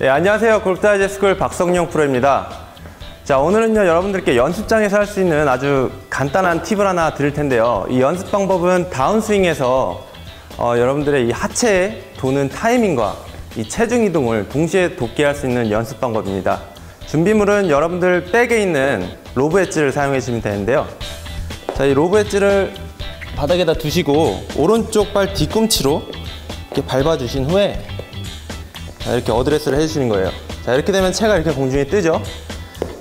네, 안녕하세요. 골프다이제 스쿨 박성용 프로입니다. 자, 오늘은요, 여러분들께 연습장에서 할 수 있는 아주 간단한 팁을 하나 드릴 텐데요. 이 연습 방법은 다운스윙에서 어, 여러분들의 이 하체에 도는 타이밍과 이 체중 이동을 동시에 돕게 할 수 있는 연습 방법입니다. 준비물은 여러분들 백에 있는 로브 엣지를 사용해 주시면 되는데요. 자, 이 로브 엣지를 바닥에다 두시고 오른쪽 발 뒤꿈치로 이렇게 밟아 주신 후에 자, 이렇게 어드레스를 해주시는 거예요. 자, 이렇게 되면 채가 이렇게 공중에 뜨죠.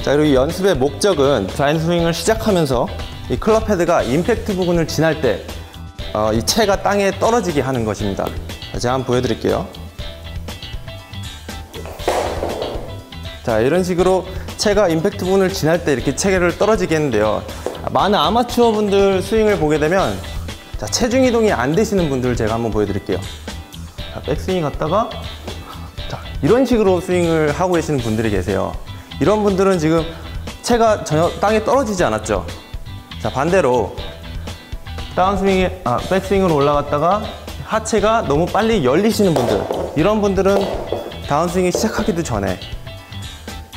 자, 그리고 이 연습의 목적은 드라인 스윙을 시작하면서 이 클럽 헤드가 임팩트 부분을 지날 때, 어, 이 채가 땅에 떨어지게 하는 것입니다. 자, 제가 한번 보여드릴게요. 자, 이런 식으로 채가 임팩트 부분을 지날 때 이렇게 체계를 떨어지게 했는데요. 많은 아마추어 분들 스윙을 보게 되면, 자, 체중 이동이 안 되시는 분들 제가 한번 보여드릴게요. 자, 백스윙 갔다가 자, 이런 식으로 스윙을 하고 계시는 분들이 계세요. 이런 분들은 지금 채가 전혀 땅에 떨어지지 않았죠. 자, 반대로 다운스윙에, 아, 백스윙으로 올라갔다가 하체가 너무 빨리 열리시는 분들. 이런 분들은 다운스윙이 시작하기도 전에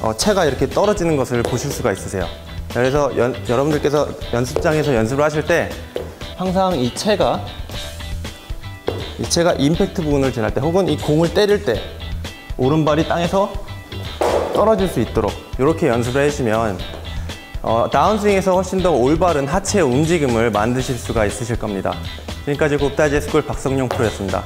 어, 채가 이렇게 떨어지는 것을 보실 수가 있으세요. 그래서 연- 여러분들께서 연습장에서 연습을 하실 때 항상 이 채가 이 채가 임팩트 부분을 지날 때 혹은 이 공을 때릴 때 오른발이 땅에서 떨어질 수 있도록 이렇게 연습을 해주시면 어, 다운스윙에서 훨씬 더 올바른 하체의 움직임을 만드실 수가 있으실 겁니다. 지금까지 곱다제 스쿨 박성용 프로였습니다.